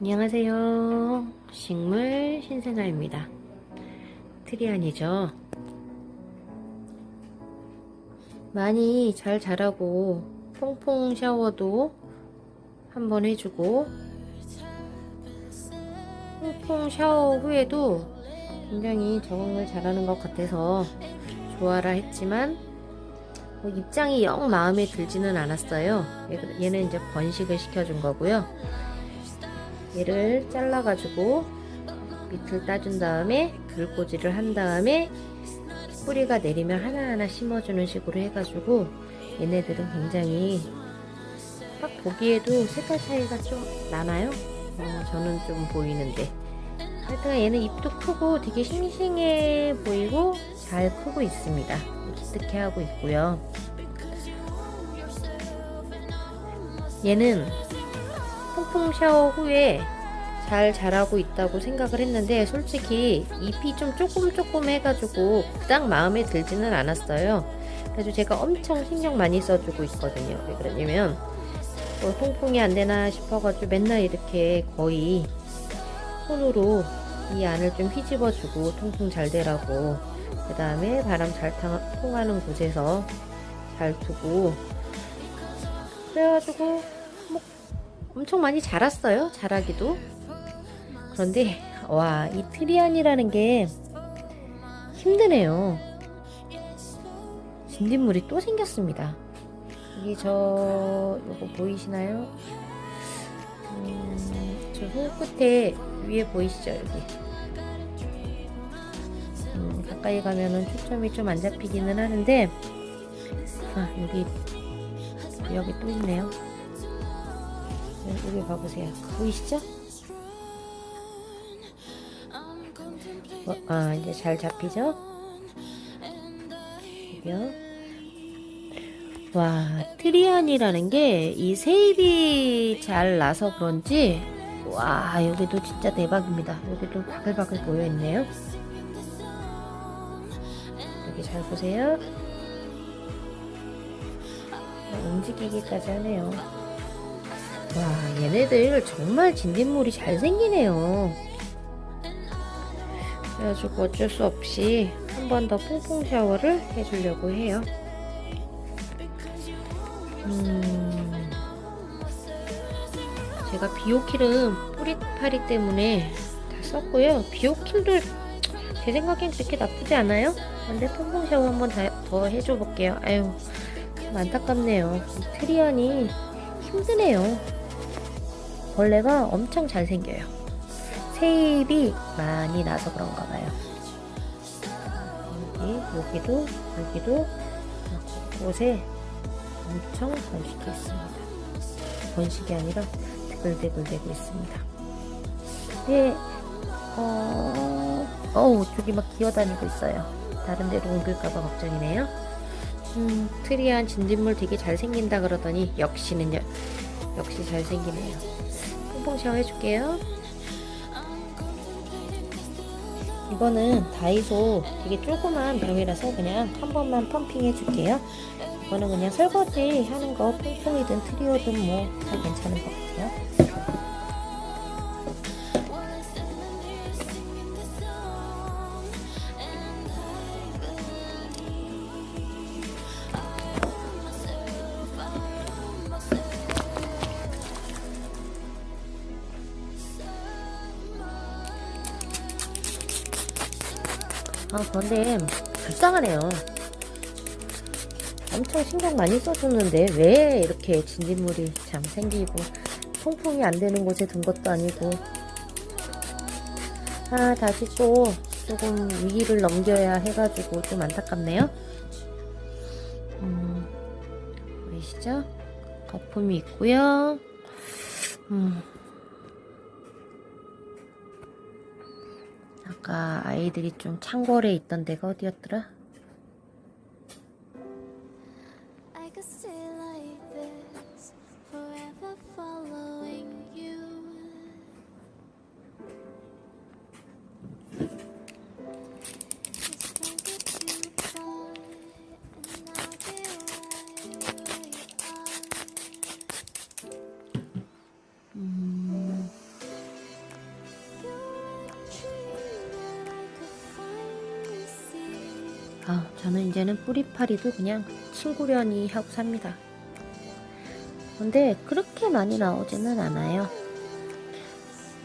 안녕하세요. 식물 신생아입니다. 트리안이죠. 많이 잘 자라고 퐁퐁 샤워도 한번 해주고 퐁퐁 샤워 후에도 굉장히 적응을 잘하는 것 같아서 좋아라 했지만 뭐 입장이 영 마음에 들지는 않았어요. 얘- 얘는 이제 번식을 시켜준 거고요. 얘를 잘라가지고 밑을 따준 다음에 들꽂이를 한 다음에 뿌리가 내리면 하나하나 심어주는 식으로 해가지고 얘네들은 굉장히 딱 보기에도 색깔 차이가 좀 나나요? 어, 저는 좀 보이는데. 하여튼 얘는 입도 크고 되게 싱싱해 보이고 잘 크고 있습니다. 기특해 하고 있고요. 얘는 퐁퐁 샤워 후에 잘 자라고 있다고 생각을 했는데 솔직히 잎이 좀 조금 조금 해가지고 그닥 마음에 들지는 않았어요. 그래서 제가 엄청 신경 많이 써주고 있거든요. 왜 그러냐면 뭐 통풍이 안 되나 싶어가지고 맨날 이렇게 거의 손으로 이 안을 좀 휘집어주고 통풍 잘 되라고 그 다음에 바람 잘 타- 통하는 곳에서 잘 두고 그래가지고 뭐 엄청 많이 자랐어요. 자라기도. 그런데 와 이 트리안이라는 게 힘드네요. 진딧물이 또 생겼습니다. 여기 저 요거 보이시나요? 음, 저 손 끝에 위에 보이시죠 여기. 음, 가까이 가면은 초점이 좀 안 잡히기는 하는데 아 여기 여기 또 있네요. 여기 봐보세요. 보이시죠? 어, 아 이제 잘 잡히죠? 여기요. 와 트리안이라는 게 이 세입이 잘 나서 그런지 와 여기도 진짜 대박입니다. 여기도 바글바글 보여 있네요. 여기 잘 보세요. 움직이기까지 하네요. 와 얘네들 정말 진딧물이 잘 생기네요. 그래가지고 어쩔 수 없이 한 번 더 퐁퐁 샤워를 해주려고 해요. 음, 제가 비오킬은 뿌리파리 때문에 다 썼고요. 비오킬도 제 생각엔 그렇게 나쁘지 않아요. 근데 퐁퐁 샤워 한 번 더 해줘 볼게요. 아유, 참 안타깝네요. 이 트리안이 힘드네요. 벌레가 엄청 잘 생겨요. 세입이 많이 나서 그런가 봐요. 여기, 여기도, 여기도 곳곳에 엄청 번식해 있습니다. 번식이 아니라 드글드글되고 있습니다. 네, 어, 어우, 저기 막 기어다니고 있어요. 다른 데로 옮길까봐 걱정이네요. 음, 트리안 진딧물 되게 잘 생긴다 그러더니 역시는 요 역시 잘 생기네요. 퐁퐁 샤워 해줄게요. 이거는 다이소 되게 조그만 병이라서 그냥 한 번만 펌핑 해줄게요. 이거는 그냥 설거지 하는 거 퐁퐁이든 트리오든 뭐 다 괜찮은 것 같아요. 아 그런데 불쌍하네요. 엄청 신경 많이 써줬는데 왜 이렇게 진딧물이 참 생기고 통풍이 안 되는 곳에 둔 것도 아니고 아 다시 또 조금 위기를 넘겨야 해가지고 좀 안타깝네요. 음, 보이시죠? 거품이 있고요. 음. 아까 아이들이 좀 창궐에 있던 데가 어디였더라? 아, 저는 이제는 뿌리파리도 그냥 친구려니 하고 삽니다. 근데 그렇게 많이 나오지는 않아요.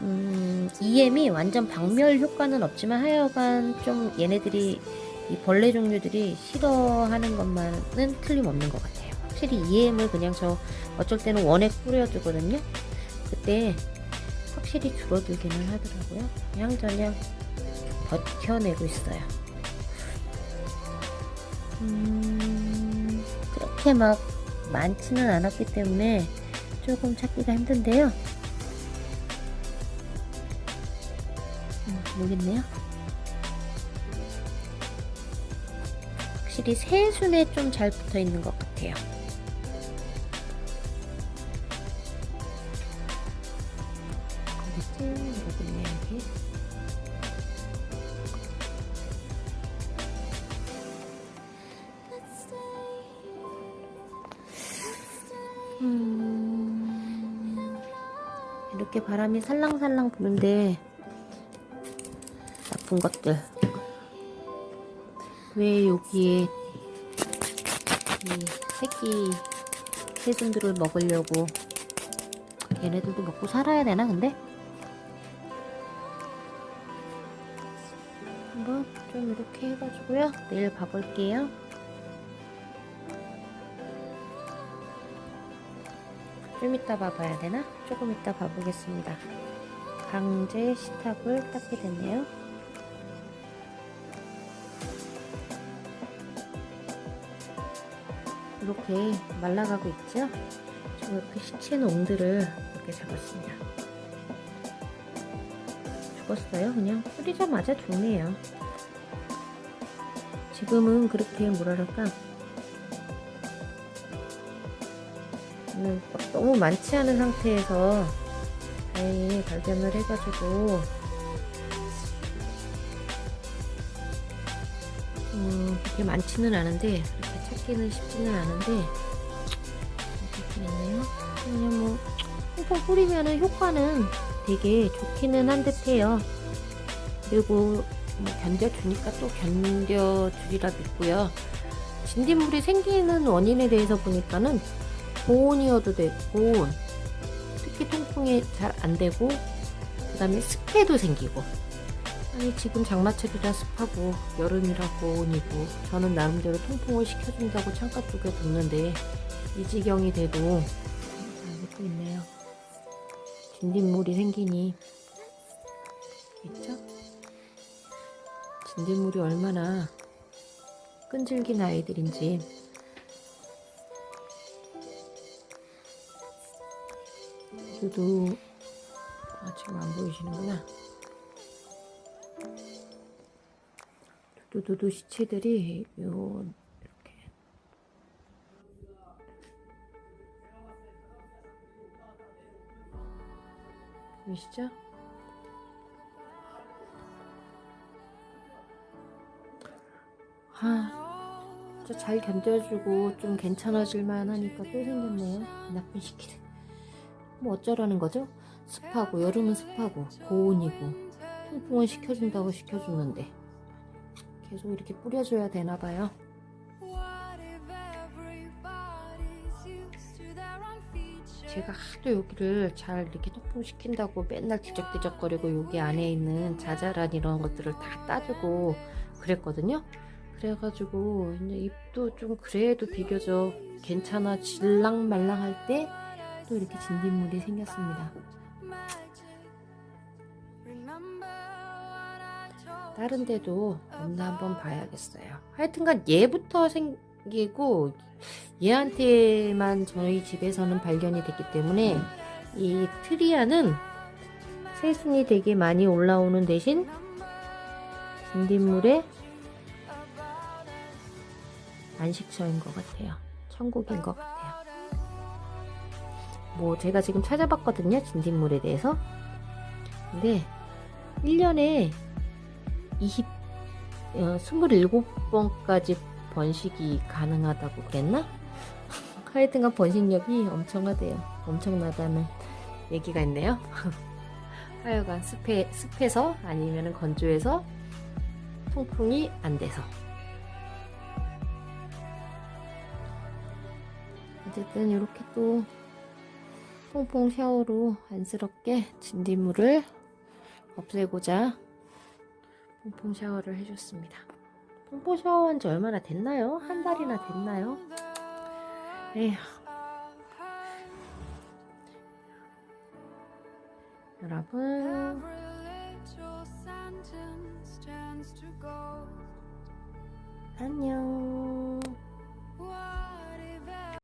음, EM이 완전 박멸 효과는 없지만 하여간 좀 얘네들이 이 벌레 종류들이 싫어하는 것만은 틀림없는 것 같아요. 확실히 EM을 그냥 저 어쩔 때는 원액 뿌려두거든요. 그때 확실히 줄어들기는 하더라고요. 그냥저냥 버텨내고 있어요. 음, 그렇게 막 많지는 않았기 때문에 조금 찾기가 힘든데요. 음, 모르겠네요. 확실히 새순에 좀 잘 붙어 있는 것 같아요. 여기 있네, 여기. 이렇게 바람이 살랑살랑 부는데 나쁜 것들. 왜 여기에 이 새끼 새순들을 먹으려고 얘네들도 먹고 살아야 되나 근데? 한번 좀 이렇게 해가지고요. 내일 봐볼게요 좀 이따 봐봐야 되나? 조금 이따 봐보겠습니다. 강제 시탑을 닦게 됐네요. 이렇게 말라가고 있죠? 지금 이렇게 시체 놈들을 이렇게 잡았습니다. 죽었어요. 그냥 뿌리자마자 죽네요. 지금은 그렇게 뭐랄까 음, 너무 많지 않은 상태에서 다행히 발견을 해가지고 음, 그렇게 많지는 않은데 이렇게 찾기는 쉽지는 않은데 이렇게 있네요. 그냥 뭐 퐁퐁 뿌리면은 효과는 되게 좋기는 한 듯해요. 그리고 뭐 견뎌주니까 또 견뎌주리라 믿고요. 진딧물이 생기는 원인에 대해서 보니까는 고온이어도 되고 특히 통풍이 잘 안 되고 그 다음에 습해도 생기고. 아니 지금 장마철이라 습하고 여름이라 고온이고 저는 나름대로 통풍을 시켜준다고 창가 쪽에 뒀는데 이 지경이 돼도 잘 먹고 있네요. 진딧물이 생기니. 있죠? 진딧물이 얼마나 끈질긴 아이들인지 두두 아 지금 안 보이시는구나. 두두두 시체들이 요 이렇게. 보이시죠? 아 진짜 잘 견뎌주고 좀 괜찮아질만 하니까 또 생겼네요. 나쁜 시키들 뭐 어쩌라는 거죠? 습하고 여름은 습하고 고온이고 통풍을 시켜준다고 시켜주는데 계속 이렇게 뿌려줘야 되나 봐요. 제가 하도 여기를 잘 이렇게 통풍시킨다고 맨날 뒤적뒤적거리고 여기 안에 있는 자잘한 이런 것들을 다 따주고 그랬거든요. 그래가지고 이제 입도 좀 그래도 비교적 괜찮아 질랑말랑할 때 또 이렇게 진딧물이 생겼습니다. 다른 데도 없나 한번 봐야겠어요. 하여튼간 얘부터 생기고 얘한테만 저희 집에서는 발견이 됐기 때문에 이 트리아는 새순이 되게 많이 올라오는 대신 진딧물에 안식처인 것 같아요. 천국인 것 같아요. 뭐 제가 지금 찾아봤거든요. 진딧물에 대해서. 근데 1년에 20, 27번까지 번식이 가능하다고 그랬나? 하여튼간 번식력이 엄청나대요. 엄청나다는 얘기가 있네요. 하여간 습해, 습해서 아니면 건조해서 통풍이 안 돼서. 어쨌든 이렇게 또 퐁퐁 샤워로 안쓰럽게 진딧물을 없애고자 퐁퐁 샤워를 해줬습니다. 퐁퐁 샤워한 지 얼마나 됐나요? 한 달이나 됐나요? 에휴. 여러분, 안녕.